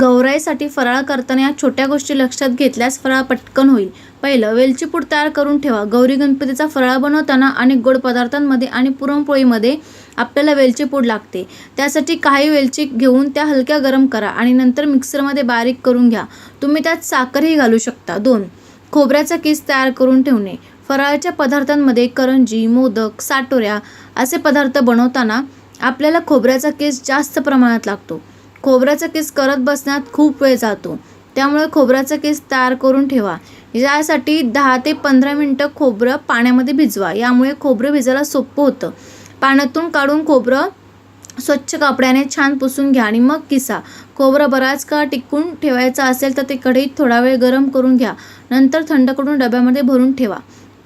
गौराईसाठी फराळ करताना या छोट्या गोष्टी लक्षात घेतल्यास फराळ पटकन होईल. पहिलं वेलची पूड तयार करून ठेवा. गौरी गणपतीचा फराळ बनवताना अनेक गोड पदार्थांमध्ये आणि पुरणपोळीमध्ये आपल्याला वेलची पूड लागते. त्यासाठी काही वेलची घेऊन त्या हलक्या गरम करा आणि नंतर मिक्सरमध्ये बारीक करून घ्या. तुम्ही त्यात साखरही घालू शकता. दोन खोबऱ्याचा किस तयार करून ठेवणे. फराळाच्या पदार्थांमध्ये करंजी मोदक साटोऱ्या असे पदार्थ बनवताना आपल्याला खोबऱ्याचा केस जास्त प्रमाणात लागतो. खोबऱ्याचा केस करत बसण्यात खूप वेळ जातो. त्यामुळे खोबऱ्याचा केस तयार करून ठेवा. यासाठी दहा ते पंधरा मिनटं खोबरं पाण्यामध्ये भिजवा. यामुळे खोबरं भिजायला सोपं होतं. पाण्यातून काढून खोबरं स्वच्छ कपड्याने छान पुसून घ्या आणि मग किसा. खोबरं बराच काळ टिकून ठेवायचं असेल तर ते कढईत थोडा वेळ गरम करून घ्या. नंतर थंड करून डब्यामध्ये भरून ठेवा.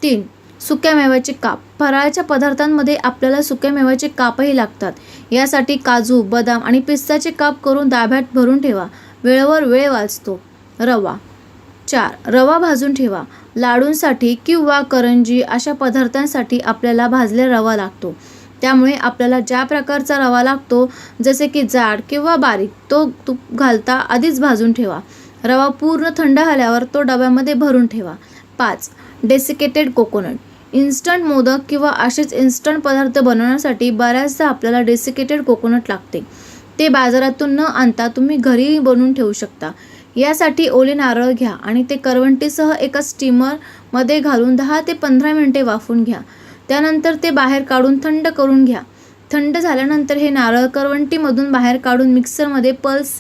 तीन सुक्या मेव्याचे काप. फराळाच्या पदार्थांमध्ये आपल्याला सुक्या मेव्याचे कापही लागतात. यासाठी काजू बदाम आणि पिस्ताचे काप करून दाभ्यात भरून ठेवा. वेळेवर वेळ वाचतो. रवा. चार. रवा भाजून ठेवा. लाडूंसाठी किंवा करंजी अशा पदार्थांसाठी आपल्याला भाजलेला रवा लागतो. त्यामुळे आपल्याला ज्या प्रकारचा रवा लागतो जसे की जाड किंवा बारीक तो तूप घालता आधीच भाजून ठेवा. रवा पूर्ण थंड झाल्यावर तो डब्यामध्ये भरून ठेवा. पाच. डेसिकेटेड कोकोनट इन्स्टंट मोदक किंवा असेच इन्स्टंट पदार्थ बनवण्यासाठी बऱ्याचदा आपल्याला डेसिकेटेड कोकोनट लागते. ते बाजारातून न आणता तुम्ही घरी बनवून ठेवू शकता. यासाठी ओले नारळ घ्या आणि ते करवंटीसह एका स्टीमरमध्ये घालून दहा ते पंधरा मिनिटे वाफून घ्या. त्यानंतर ते बाहेर काढून थंड करून घ्या. थंड झाल्यानंतर हे नारळ करवंटीमधून बाहेर काढून मिक्सरमध्ये पल्स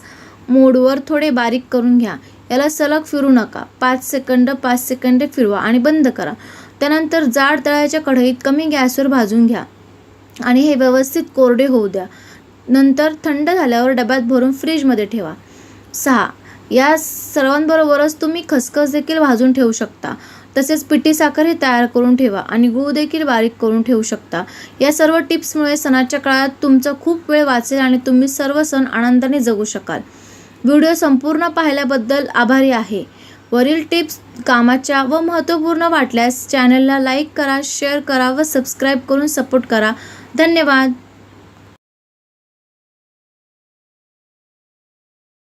मोडवर थोडे बारीक करून घ्या. याला सलग फिरू नका. पाच सेकंद पाच सेकंदे फिरवा आणि बंद करा. त्यानंतर जाड तळ्याच्या कढईत कमी गॅसवर भाजून घ्या आणि हे व्यवस्थित कोरडे होऊ द्या. नंतर थंड झाल्यावर डब्यात भरून फ्रीजमध्ये ठेवा. सहा. या सर्वांबरोबरच तुम्ही खसखस देखील भाजून ठेवू शकता. तसेच पिठी साखरही तयार करून ठेवा आणि गूळ देखील बारीक करून ठेवू शकता. या सर्व टिप्समुळे सणाच्या काळात तुमचा खूप वेळ वाचेल आणि तुम्ही सर्व सण आनंदाने जगू शकाल. व्हिडिओ संपूर्ण पाहिल्याबद्दल आभारी आहे. वरील टिप्स कामाच्या व महत्त्वपूर्ण वाटल्यास चॅनलला लाईक करा शेअर करा व सबस्क्राईब करून सपोर्ट करा. धन्यवाद.